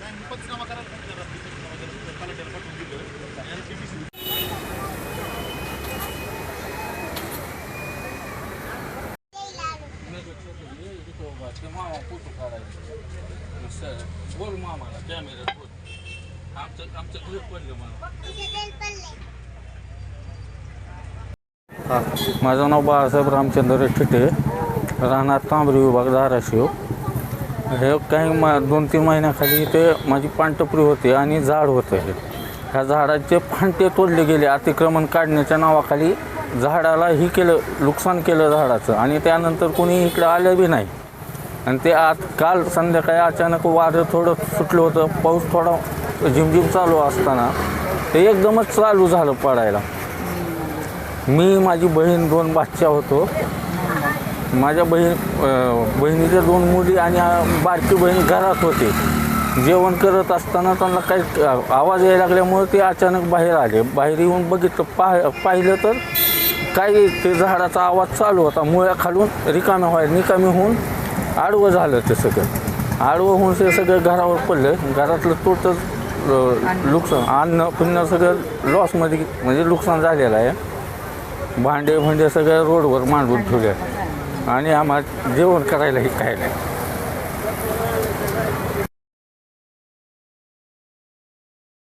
नाही, मी पंचनामा करायला सांगितलं रात्री पंचनामा करायला. कलेक्टरला पाठवून दिलं. आणि LCBC मामा आमचं आमचं पडलं मला माझं नाव बाळासाहेब रामचंद्र ठिटे राहणार तांबरी विभाग धाराशिव. हे काही मा दोन तीन महिन्याखाली इथे माझी पानटपरी होती आणि झाड होतं. हे ह्या झाडाचे फांटे तोडले गेले. अतिक्रमण काढण्याच्या नावाखाली झाडाला ही केलं नुकसान केलं झाडाचं. आणि त्यानंतर कोणी इकडं आलं बी नाही. आणि ते आज काल संध्याकाळी अचानक वारं थोडं सुटलं होतं. पाऊस थोडा झिमझिम चालू असताना ते एकदमच चालू झालं पडायला. मी माझी बहीण दोन बादशा होतो. माझ्या बहीण बहिणीच्या दोन मुली आणि बारकी बहीण घरात होते. जेवण करत असताना त्यांना काही आवाज यायला लागल्यामुळे ते अचानक बाहेर आले. बाहेर येऊन बघितलं पाह पाहिलं तर काही ते झाडाचा आवाज चालू होता. मुळ्या खालून रिकाम्या व्हायला निकामी होऊन आडवं झालं ते सगळं. आडवं होऊन ते सगळं घरावर पडलं. घरातलं टोटल नुकसान. अन्न पुन्हा सगळं लॉसमध्ये म्हणजे नुकसान झालेलं आहे. भांडे भांडे सगळ्या रोडवर मांडून ठेवले. आणि आम्हाला जेवण करायलाही काय नाही.